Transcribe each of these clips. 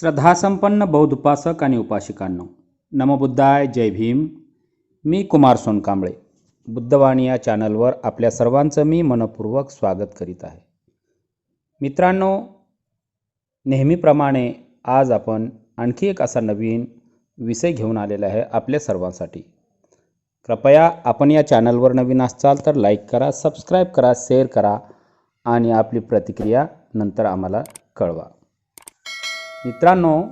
श्रद्धासंपन्न बौद्ध उपासक आणि उपासिकांनो नमबुद्धाय जय भीम. मी कुमार सोनकांबळे. बुद्धवाणी या चॅनलवर आपल्या सर्वांचं मी मनपूर्वक स्वागत करीत आहे. मित्रांनो नेहमीप्रमाणे आज आपण आणखी एक असा नवीन विषय घेऊन आलेला आहे आपल्या सर्वांसाठी. कृपया आपण या चॅनलवर नवीन असाल तर लाईक करा सबस्क्राईब करा शेअर करा आणि आपली प्रतिक्रिया नंतर आम्हाला कळवा. मित्रांनो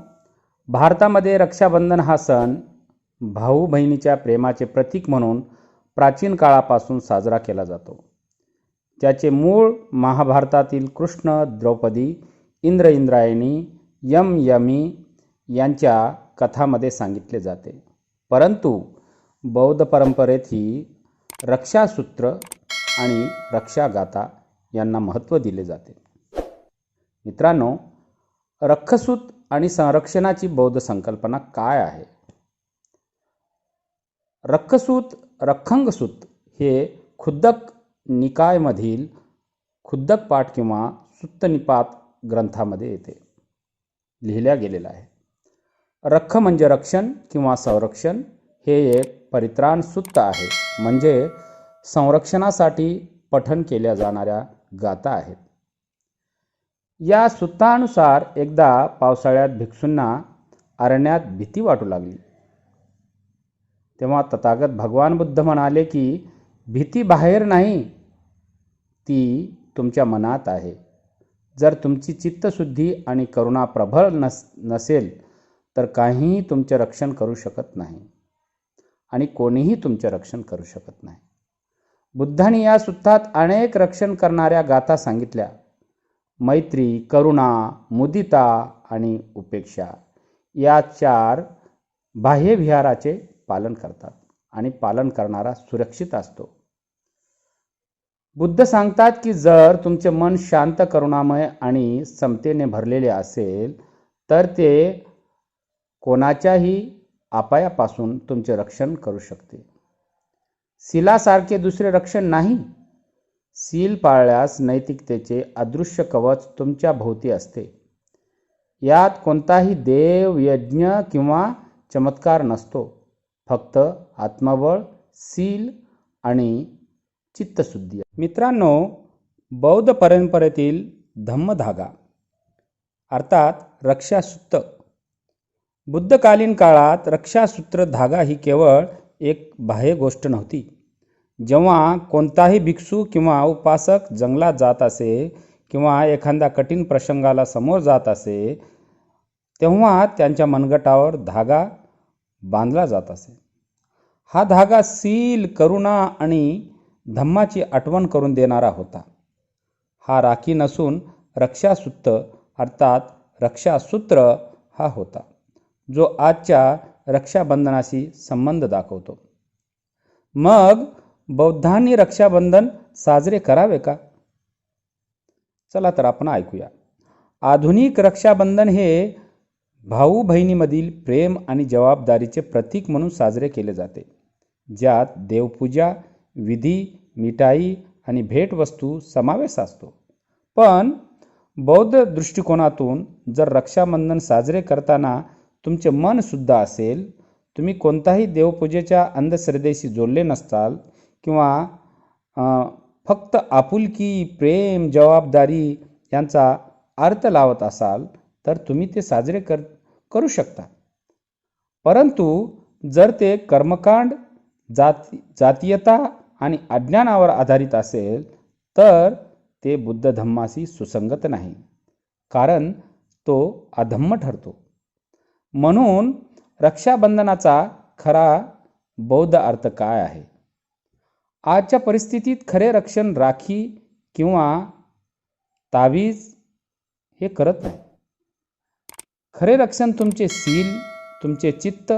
भारतामध्ये रक्षाबंधन हा सण भाऊ बहिणीच्या प्रेमाचे प्रतीक म्हणून प्राचीन काळापासून साजरा केला जातो. त्याचे मूळ महाभारतातील कृष्ण द्रौपदी इंद्र इंद्रायणी यम यमी यांच्या कथामध्ये सांगितले जाते. परंतु बौद्ध परंपरेत ही रक्षासूत्र आणि रक्षागाथा यांना महत्त्व दिले जाते. मित्रांनो रक्षसूत आणि संरक्षणाची बौद्ध संकल्पना काय आहे? रक्खसूत रखंगसूत हे खुद्दक निकायमधील खुद्दक पाठ किंवा सुत्तनिपात ग्रंथामध्ये येते. लिहिल्या गेलेलं आहे. रख म्हणजे रक्षण किंवा संरक्षण हे एक परित्राण सुत्त आहे. म्हणजे संरक्षणासाठी पठन केल्या जाणाऱ्या गाथा आहेत. या सुत्तानुसार एकदा पावसाळ्यात भिक्षूंना अरण्यात भीती वाटू लागली. तेव्हा तथागत भगवान बुद्ध म्हणाले की भीती बाहेर नाही ती तुमच्या मनात आहे. जर तुमची चित्तशुद्धी आणि करुणा प्रबळ नस नसेल तर काहीही तुमचे रक्षण करू शकत नाही आणि कोणीही तुमचे रक्षण करू शकत नाही. बुद्धाने या सुत्तात अनेक रक्षण करणाऱ्या गाथा सांगितल्या. मैत्री करुणा मुदिता आणि उपेक्षा या चार बाह्यविहाराचे पालन करतात आणि पालन करणारा सुरक्षित असतो. बुद्ध सांगतात की जर तुमचे मन शांत करुणामय आणि समतेने भरलेले असेल तर ते कोणाच्याही अपायापासून तुमचे रक्षण करू शकते. शिलासारखे दुसरे रक्षण नाही. सील पाळल्यास नैतिकतेचे अदृश्य कवच तुमच्या भोवती असते. यात कोणताही देव यज्ञ किंवा चमत्कार नसतो. फक्त आत्मबळ सील आणि चित्तशुद्धी. मित्रांनो बौद्ध परंपरेतील धम्मधागा अर्थात रक्षासूत्र बुद्धकालीन काळात रक्षासूत्र धागा ही केवळ एक बाह्य गोष्ट नव्हती. जेव्हा कोणताही भिक्षू किंवा उपासक जंगलात जात असे किंवा एखाद्या कठीण प्रसंगाला समोर जात असे तेव्हा त्यांच्या मनगटावर धागा बांधला जात असे. हा धागा सील करुणा आणि धम्माची आठवण करून देणारा होता. हा राखी नसून रक्षासूत्र अर्थात रक्षासूत्र हा होता जो आजच्या रक्षाबंधनाशी संबंध दाखवतो. मग बौद्धांनी रक्षाबंधन साजरे करावे का? चला तर आपण ऐकूया. आधुनिक रक्षाबंधन हे भाऊ बहिणीमधील प्रेम आणि जबाबदारीचे प्रतीक म्हणून साजरे केले जाते. ज्यात देवपूजा विधी मिठाई आणि भेटवस्तू समावेश असतो. पण बौद्ध दृष्टिकोनातून जर रक्षाबंधन साजरे करताना तुमचे मनसुद्धा असेल तुम्ही कोणताही देवपूजेच्या अंधश्रद्धेशी जोडले नसताल किंवा फक्त आपुलकी प्रेम जबाबदारी यांचा अर्थ लावत असाल तर तुम्ही ते साजरे कर करू शकता. परंतु जर ते कर्मकांड जाती जातीयता आणि अज्ञानावर आधारित असेल तर ते बुद्ध धम्माशी सुसंगत नाही कारण तो अधम्म ठरतो. म्हणून रक्षाबंधनाचा खरा बौद्ध अर्थ काय आहे? आजच्या परिस्थितीत खरे रक्षण राखी किंवा तावीज हे करत नाही. खरे रक्षण तुमचे सील तुमचे चित्त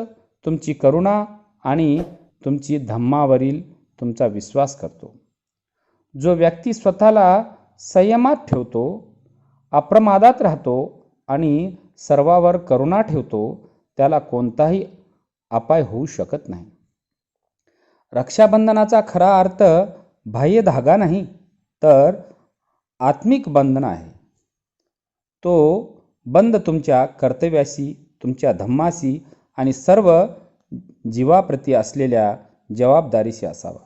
तुमची करुणा आणि तुमची धम्मावरील तुमचा विश्वास करतो. जो व्यक्ती स्वतःला संयमात ठेवतो अप्रमादात राहतो आणि सर्वावर करुणा ठेवतो त्याला कोणताही अपाय होऊ शकत नाही. रक्षाबंधनाचा खरा अर्थ बाह्य धागा नाही तर आत्मिक बंधन आहे. तो बंद तुमच्या कर्तव्याशी तुमच्या धम्माशी आणि सर्व जीवाप्रती असलेल्या जबाबदारीशी असावा.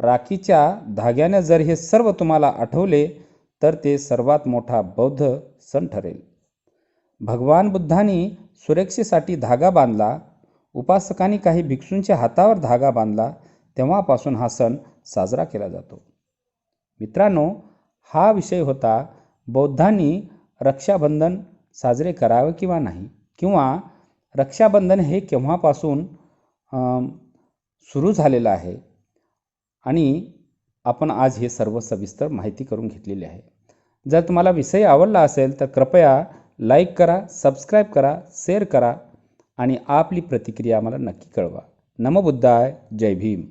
राखीच्या धाग्याने जर हे सर्व तुम्हाला आठवले तर ते सर्वात मोठा बौद्ध सण ठरेल. भगवान बुद्धांनी सुरक्षेसाठी धागा बांधला उपासकांनी काही भिक्षूंच्या हातावर धागा बांधला तेव्हापासून हा सण साजरा केला जातो. मित्रांनो हा विषय होता बौद्धांनी रक्षाबंधन साजरे करावे किंवा नाही किंवा रक्षाबंधन हे केव्हापासून सुरू झालेलं आहे? आणि आपण आज हे सर्व सविस्तर माहिती करून घेतलेली आहे. जर तुम्हाला विषय आवडला असेल तर कृपया लाईक करा सबस्क्राईब करा शेअर करा आणि आपली प्रतिक्रिया आम्हाला नक्की कळवा. नमो बुद्धाय जय भीम.